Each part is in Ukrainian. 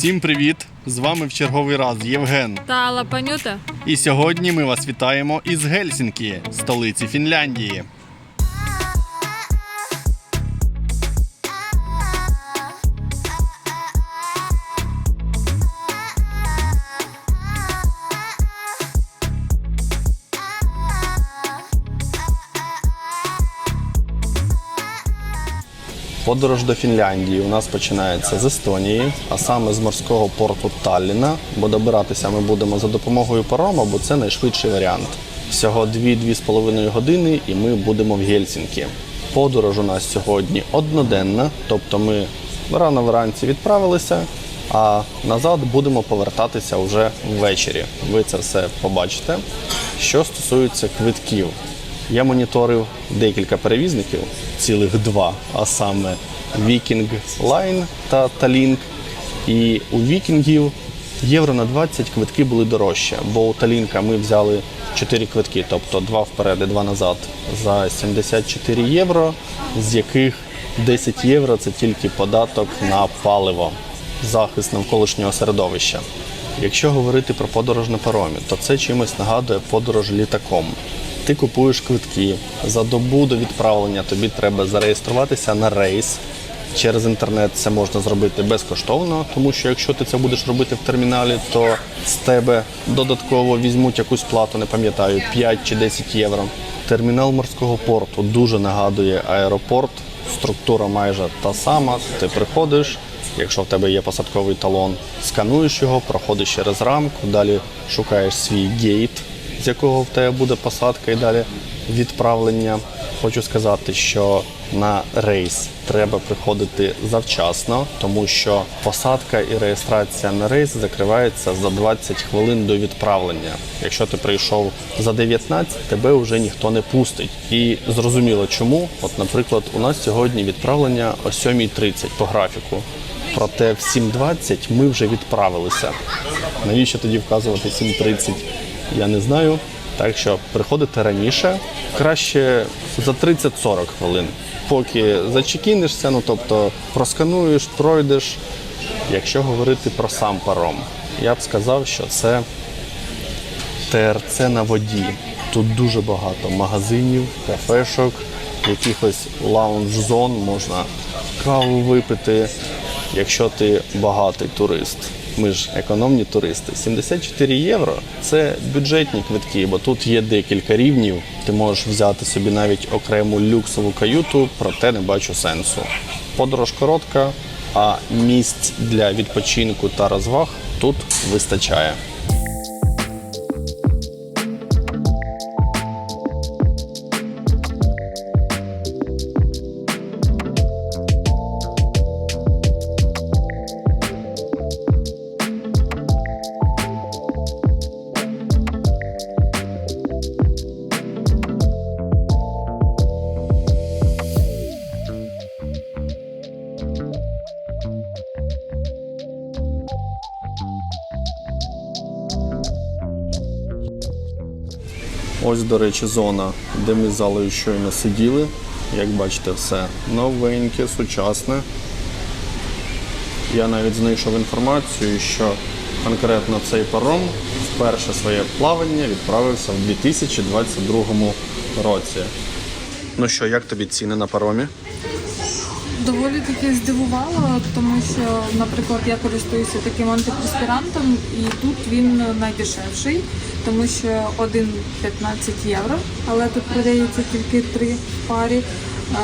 Всім привіт! З вами в черговий раз Євген. Та Лапанюта. І сьогодні ми вас вітаємо із Гельсінкі, столиці Фінляндії. Подорож до Фінляндії у нас починається з Естонії, а саме з морського порту Талліна, бо добиратися ми будемо за допомогою парома, бо це найшвидший варіант. Всього 2-2,5 години і ми будемо в Гельсінкі. Подорож у нас сьогодні одноденна, тобто ми рано вранці відправилися, а назад будемо повертатися вже ввечері. Ви це все побачите. Що стосується квитків, я моніторив декілька перевізників, цілих два, а саме Viking Line та Tallink. І у вікінгів євро на 20 квитки були дорожче, бо у Талінка ми взяли 4 квитки, тобто 2 вперед і 2 назад за 74 євро, з яких 10 євро це тільки податок на паливо, захист навколишнього середовища. Якщо говорити про подорож на паромі, то це чимось нагадує подорож літаком. Ти купуєш квитки за добу до відправлення. Тобі треба зареєструватися на рейс. Через інтернет це можна зробити безкоштовно, тому що якщо ти це будеш робити в терміналі, то з тебе додатково візьмуть якусь плату, не пам'ятаю, 5 чи 10 євро. Термінал морського порту дуже нагадує аеропорт. Структура майже та сама. Ти приходиш, якщо в тебе є посадковий талон, скануєш його, проходиш через рамку, далі шукаєш свій гейт з якого в тебе буде посадка і далі відправлення. Хочу сказати, що на рейс треба приходити завчасно, тому що посадка і реєстрація на рейс закривається за 20 хвилин до відправлення. Якщо ти прийшов за 19, тебе вже ніхто не пустить. І зрозуміло чому. От, наприклад, у нас сьогодні відправлення о 7.30 по графіку. Проте в 7.20 ми вже відправилися. Навіщо тоді вказувати 7.30? Я не знаю. Так що приходите раніше, краще за 30-40 хвилин, поки зачекінишся, ну тобто проскануєш, пройдеш. Якщо говорити про сам паром, я б сказав, що це ТРЦ на воді. Тут дуже багато магазинів, кафешок, якихось лаунж-зон, можна каву випити, якщо ти багатий турист. Ми ж економні туристи. 74 євро це бюджетні квитки, бо тут є декілька рівнів. Ти можеш взяти собі навіть окрему люксову каюту, проте не бачу сенсу. Подорож коротка, а місць для відпочинку та розваг тут вистачає. Ось, до речі, зона, де ми з залою щойно сиділи. Як бачите, все новеньке, сучасне. Я навіть знайшов інформацію, що конкретно цей паром вперше своє плавання відправився в 2022 році. Ну що, як тобі ціни на паромі? Доволі таки здивувало, тому що, наприклад, я користуюся таким антипреспірантом, і тут він найдешевший, тому що один 15 євро, але тут продається тільки три парі. Е,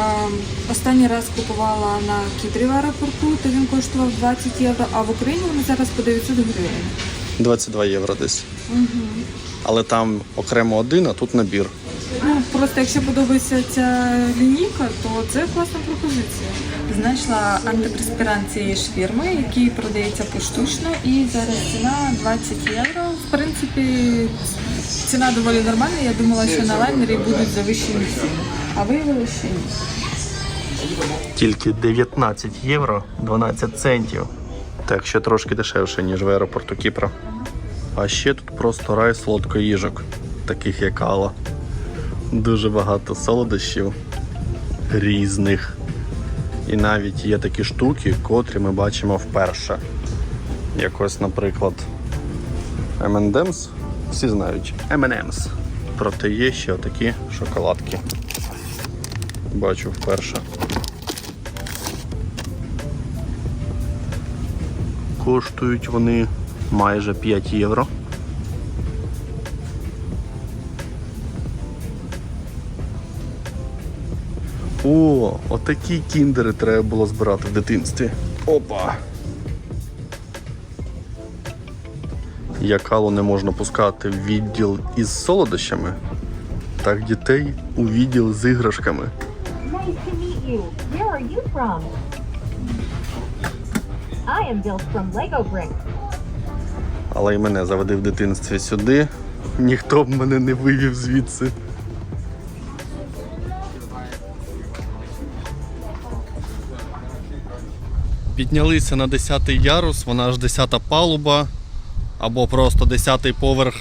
Останній раз купувала на Кіпрі в аеропорту, то він коштував 20 євро, а в Україні вони зараз по 900 гривень. 22 євро десь. Але там окремо один, а тут набір. Ну просто якщо подобається ця лінійка, то це класна пропозиція. Знайшла антипреспірант цієї ж фірми, який продається поштучно, і зараз ціна 20 євро. В принципі, ціна доволі нормальна. Я думала, що на лайнері будуть завищені ціни, а виявилося, що ні. Тільки 19 євро 12 центів. Так, ще трошки дешевше, ніж в аеропорту Кіпра. А ще тут просто рай солодкоїжок, таких як Алла. Дуже багато солодощів різних. І навіть є такі штуки, котрі ми бачимо вперше. Як ось, наприклад, M&M's. Всі знають M&M's. Проте є ще отакі шоколадки. Бачу вперше. Коштують вони майже 5 євро. О, отакі кіндери треба було збирати в дитинстві. Опа! Якало не можна пускати в відділ із солодощами, так дітей у відділ з іграшками. Але й мене заведи в дитинстві сюди. Ніхто б мене не вивів звідси. Піднялися на 10 ярус, вона ж 10 палуба, або просто 10 поверх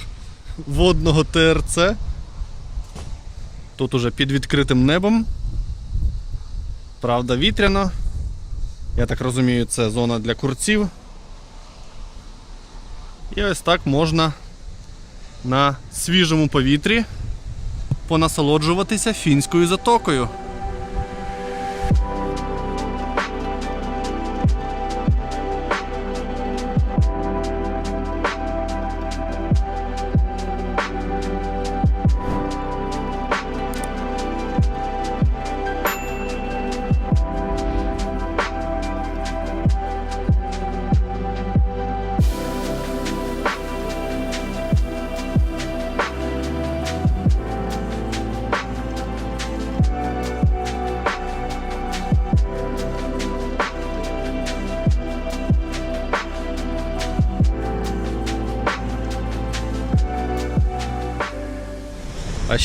водного ТРЦ. Тут уже під відкритим небом. Правда, вітряно. Я так розумію, це зона для курців. І ось так можна на свіжому повітрі понасолоджуватися фінською затокою.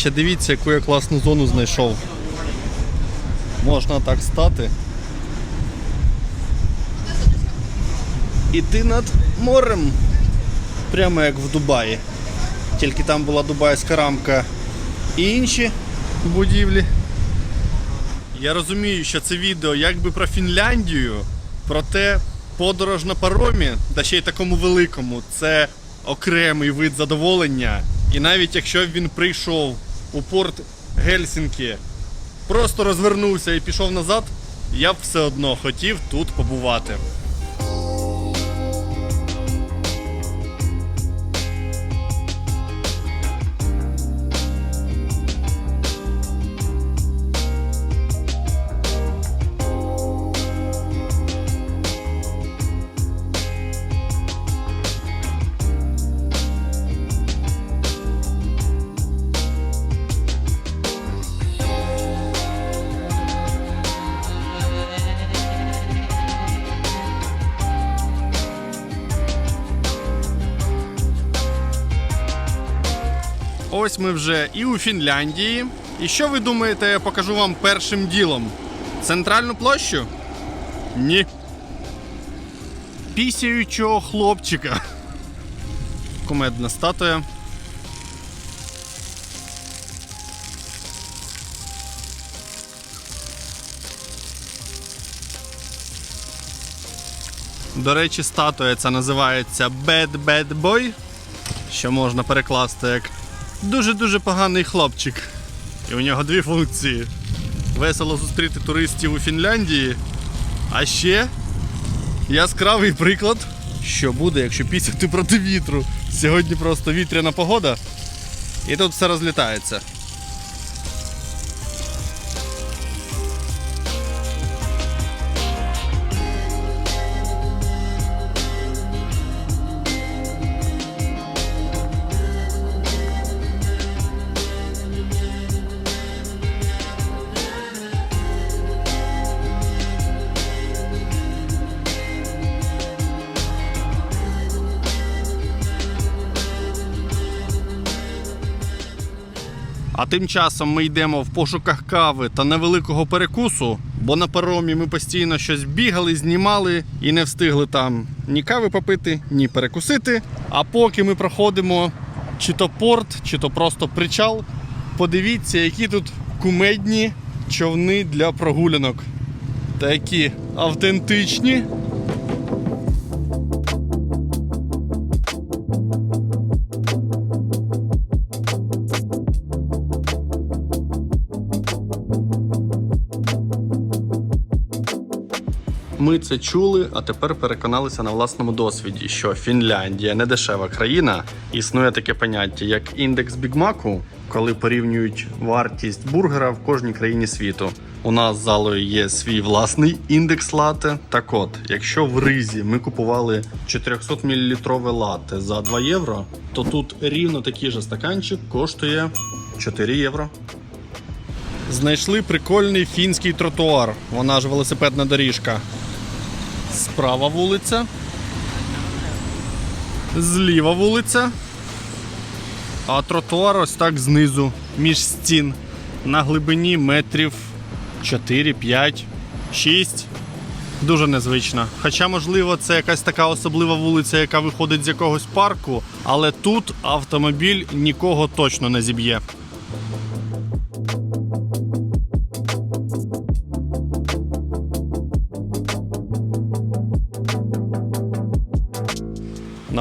Ще дивіться, яку я класну зону знайшов. Можна так стати. Іти над морем. Прямо як в Дубаї. Тільки там була дубайська рамка і інші будівлі. Я розумію, що це відео якби про Фінляндію, проте подорож на паромі, та ще й такому великому, це окремий вид задоволення. І навіть якщо він прийшов у порт Гельсінкі, просто розвернувся і пішов назад, я б все одно хотів тут побувати. Ось ми вже і у Фінляндії. І що ви думаєте, я покажу вам першим ділом? Центральну площу? Ні. Пісяючого хлопчика. Кумедна статуя. До речі, статуя ця називається Bad Bad Boy, що можна перекласти як дуже-дуже поганий хлопчик. І у нього дві функції: весело зустріти туристів у Фінляндії, а ще яскравий приклад, що буде, якщо пісяти проти вітру. Сьогодні просто вітряна погода, і тут все розлітається. А тим часом ми йдемо в пошуках кави та невеликого перекусу, бо на паромі ми постійно щось бігали, знімали і не встигли там ні кави попити, ні перекусити. А поки ми проходимо чи то порт, чи то просто причал, подивіться, які тут кумедні човни для прогулянок. Такі автентичні. Це чули, а тепер переконалися на власному досвіді, що Фінляндія не дешева країна. Існує таке поняття, як індекс бігмаку, коли порівнюють вартість бургера в кожній країні світу. У нас з залою є свій власний індекс лате. Так от, якщо в ризі ми купували 400 мл лате за 2 євро, то тут рівно такий же стаканчик коштує 4 євро. Знайшли прикольний фінський тротуар. Вона ж велосипедна доріжка. Справа вулиця. Зліва вулиця. А тротуар ось так знизу, між стін. На глибині метрів 4, 5, 6. Дуже незвично. Хоча, можливо, це якась така особлива вулиця, яка виходить з якогось парку, але тут автомобіль нікого точно не зіб'є.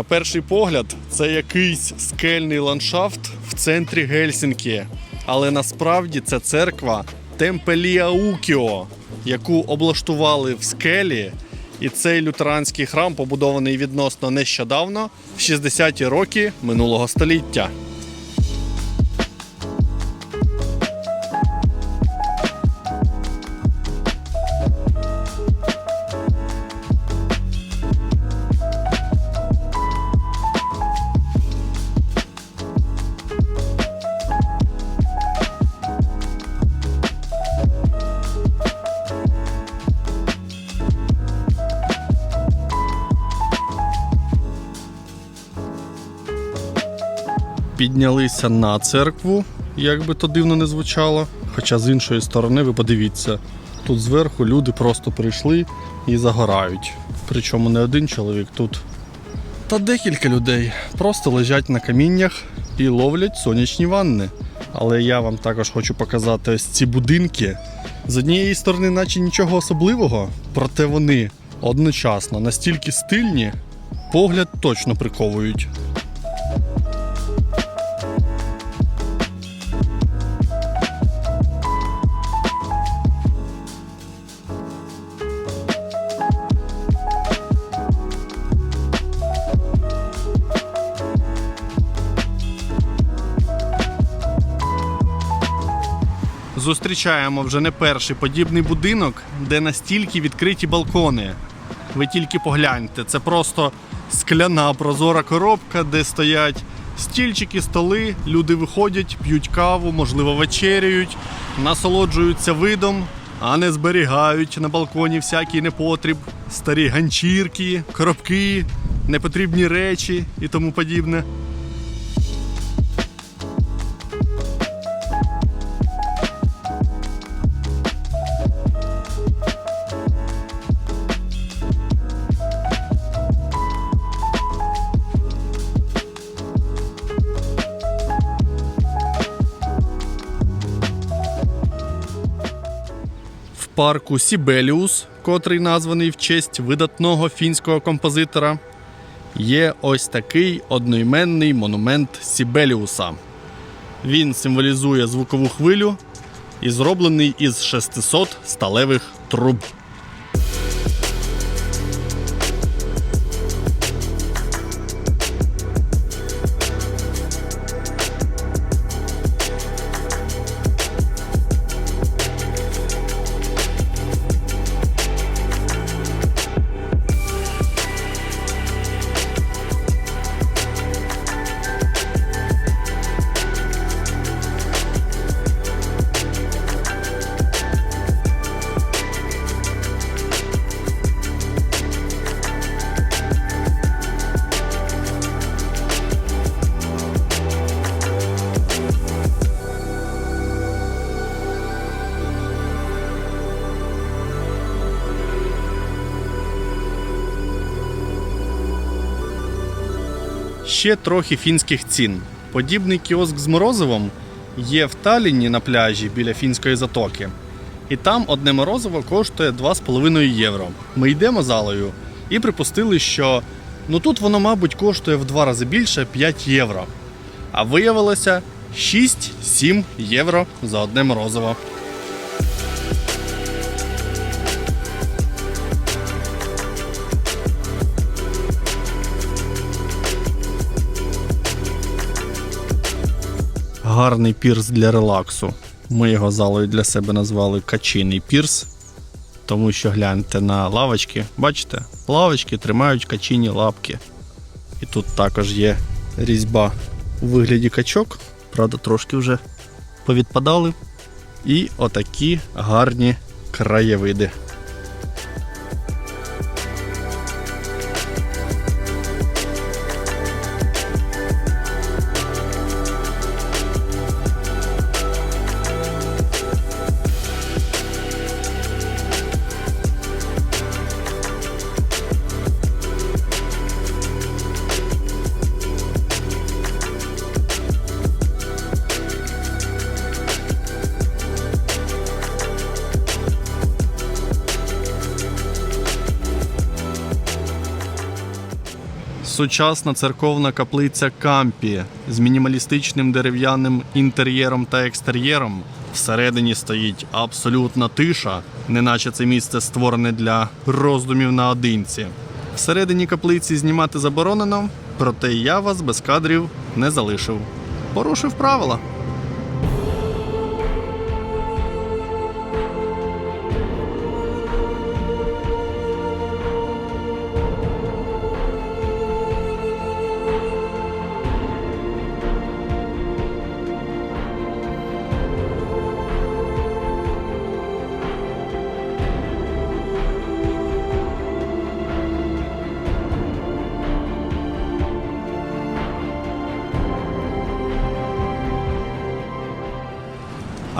Перший погляд, це якийсь скельний ландшафт в центрі Гельсінкі. Але насправді це церква Темпеліаукіо, яку облаштували в скелі. І цей лютеранський храм побудований відносно нещодавно, в 60-ті роки минулого століття. Піднялися на церкву, як би то дивно не звучало. Хоча з іншої сторони, ви подивіться, тут зверху люди просто прийшли і загорають. Причому не один чоловік тут. Та декілька людей просто лежать на каміннях і ловлять сонячні ванни. Але я вам також хочу показати ось ці будинки. З однієї сторони, наче нічого особливого, проте вони одночасно настільки стильні, погляд точно приковують. Зустрічаємо вже не перший подібний будинок, де настільки відкриті балкони. Ви тільки погляньте, це просто скляна прозора коробка, де стоять стільчики, столи, люди виходять, п'ють каву, можливо, вечеряють, насолоджуються видом, а не зберігають на балконі всякий непотріб, старі ганчірки, коробки, непотрібні речі і тому подібне. Парку Сібеліус, котрий названий в честь видатного фінського композитора, є ось такий одноіменний монумент Сібеліуса. Він символізує звукову хвилю і зроблений із 600 сталевих труб. Ще трохи фінських цін. Подібний кіоск з морозивом є в Талліні на пляжі біля фінської затоки. І там одне морозиво коштує 2,5 євро. Ми йдемо залою і припустили, що ну тут воно, мабуть, коштує в два рази більше 5 євро. А виявилося 6-7 євро за одне морозиво. Гарний пірс для релаксу. Ми його залою для себе назвали качиний пірс, тому що гляньте на лавочки. Бачите, лавочки тримають качині лапки. І тут також є різьба у вигляді качок, правда, трошки вже повідпадали. І отакі гарні краєвиди. Сучасна церковна каплиця Кампі з мінімалістичним дерев'яним інтер'єром та екстер'єром. Всередині стоїть абсолютна тиша, неначе це місце створене для роздумів наодинці. Всередині каплиці знімати заборонено, проте я вас без кадрів не залишив. Порушив правила.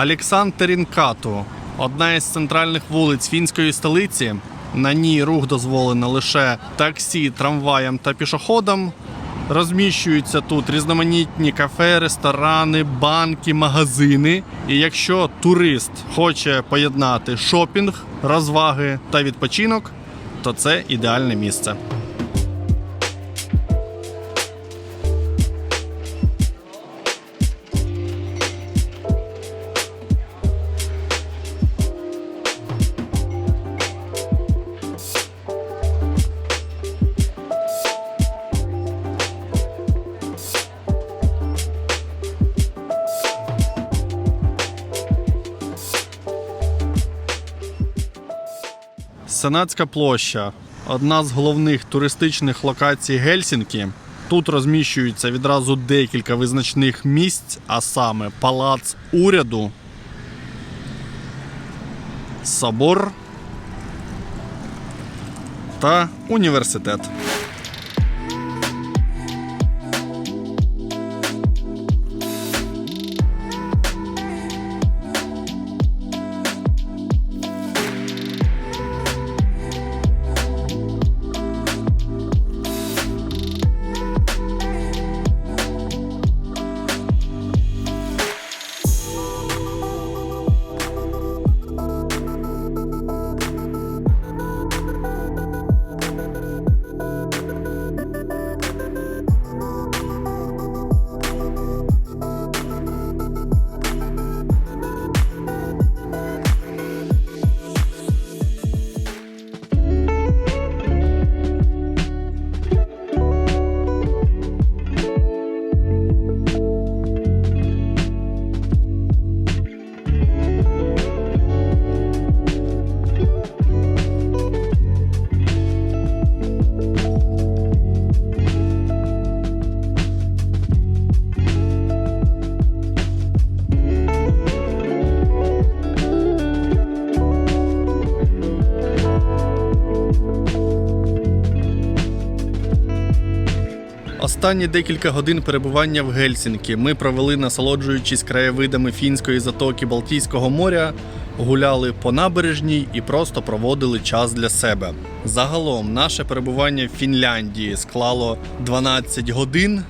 Олександрінкату одна із центральних вулиць фінської столиці. На ній рух дозволено лише таксі, трамваям та пішоходам. Розміщуються тут різноманітні кафе, ресторани, банки, магазини. І якщо турист хоче поєднати шопінг, розваги та відпочинок, то це ідеальне місце. Сенатська площа одна з головних туристичних локацій Гельсінкі. Тут розміщується відразу декілька визначних місць, а саме Палац уряду, собор та університет. Останні декілька годин перебування в Гельсінкі ми провели, насолоджуючись краєвидами фінської затоки Балтійського моря, гуляли по набережній і просто проводили час для себе. Загалом, наше перебування в Фінляндії склало 12 годин.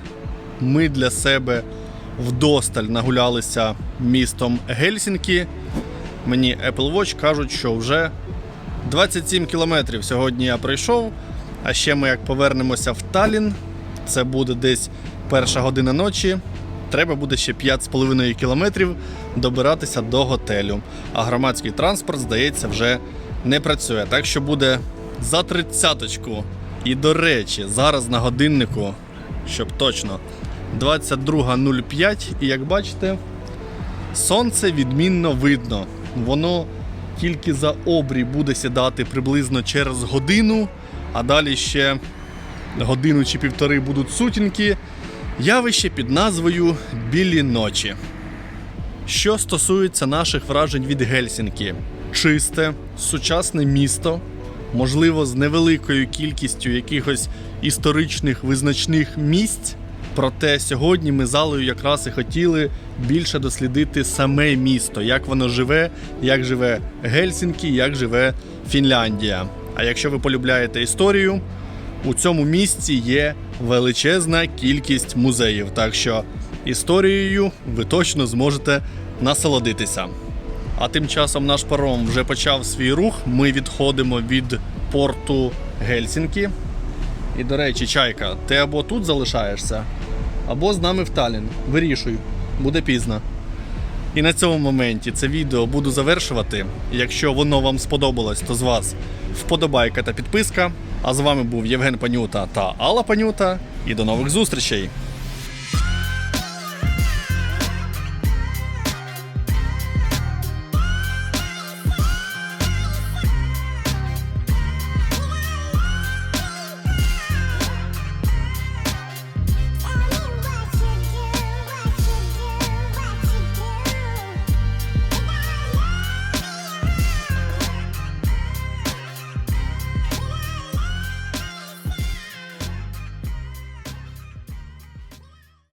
Ми для себе вдосталь нагулялися містом Гельсінкі. Мені Apple Watch кажуть, що вже 27 кілометрів сьогодні я пройшов. А ще ми як повернемося в Талін, це буде десь перша година ночі. Треба буде ще 5,5 кілометрів добиратися до готелю. А громадський транспорт, здається, вже не працює. Так що буде за тридцяточку. І до речі, зараз на годиннику, щоб точно 22.05, і як бачите, сонце відмінно видно. Воно тільки за обрій буде сідати приблизно через годину, а далі ще годину чи півтори будуть сутінки. Явище під назвою Білі ночі. Що стосується наших вражень від Гельсінкі, чисте, сучасне місто, можливо, з невеликою кількістю якихось історичних визначних місць. Проте сьогодні ми залою якраз і хотіли більше дослідити саме місто, як воно живе, як живе Гельсінкі, як живе Фінляндія. А якщо ви полюбляєте історію, у цьому місці є величезна кількість музеїв, так що історією ви точно зможете насолодитися. А тим часом наш паром вже почав свій рух. Ми відходимо від порту Гельсінкі. І до речі, чайка, ти або тут залишаєшся, або з нами в Талін. Вирішуй, буде пізно. І на цьому моменті це відео буду завершувати. Якщо воно вам сподобалось, то з вас вподобайка та підписка. А з вами був Євген Панюта та Алла Панюта. І до нових зустрічей!